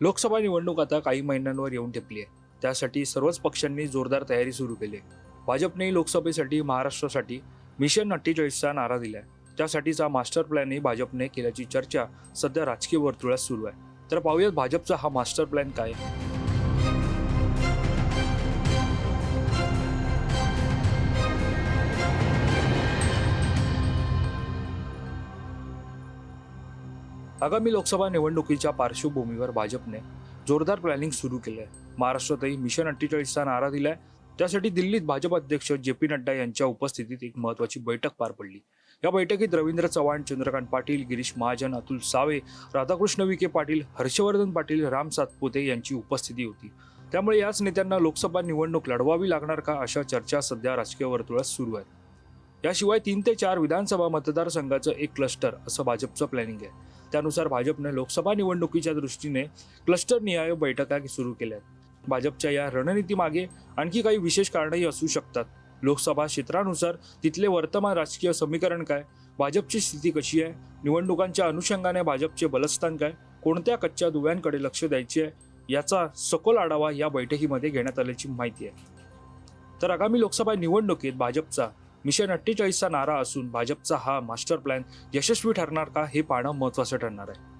लोकसभा निवडणूक आता काही महिन्यांवर येऊन ठेपली आहे. त्यासाठी सर्वच पक्षांनी जोरदार तयारी सुरू केली आहे. भाजपनेही लोकसभेसाठी महाराष्ट्रासाठी मिशन अठ्ठेचाळीसचा नारा दिला आहे त्यासाठीचा मास्टर प्लॅनही भाजपने केल्याची चर्चा सध्या राजकीय वर्तुळात सुरू आहे. तर पाहूयात भाजपचा हा मास्टर प्लॅन काय आगामी लोकसभा निवडणुकीच्या पार्श्वभूमीवर भाजपने जोरदार प्लॅनिंग सुरू केलं आहे महाराष्ट्रातही मिशन अठ्ठेचाळीसचा नारा दिलाय. त्यासाठी दिल्लीत भाजप अध्यक्ष जे पी नड्डा यांच्या उपस्थितीत एक महत्वाची बैठक पार पडली. या बैठकीत रवींद्र चव्हाण चंद्रकांत पाटील गिरीश महाजन अतुल सावे राधाकृष्ण विखे पाटील हर्षवर्धन पाटील राम सातपुते यांची उपस्थिती होती. त्यामुळे याच नेत्यांना लोकसभा निवडणूक लढवावी लागणार का अशा चर्चा सध्या राजकीय वर्तुळात सुरू आहेत. याशिवाय तीन ते चार विधानसभा मतदारसंघाचं एक क्लस्टर असं भाजपचं प्लॅनिंग आहे. त्यानुसार भाजपने लोकसभा निवडणुकीच्या दृष्टीने क्लस्टर निहाय बैठका सुरू केल्या आहेत भाजपच्या या रणनीतीमागे आणखी काही विशेष कारणही असू शकतात. लोकसभा क्षेत्रानुसार तिथले वर्तमान राजकीय समीकरण काय? भाजपची स्थिती कशी आहे? निवडणुकांच्या अनुषंगाने भाजपचे बलस्थान काय? कोणत्या कच्च्या दुव्यांकडे लक्ष द्यायचे आहे? याचा सखोल आढावा या बैठकीमध्ये घेण्यात आल्याची माहिती आहे. तर आगामी लोकसभा निवडणुकीत भाजपचा मिशन अठ्ठेचाळीसचा नारा असून भाजपचा हा मास्टर प्लॅन यशस्वी ठरणार का हे पाहणं महत्त्वाचं ठरणार आहे.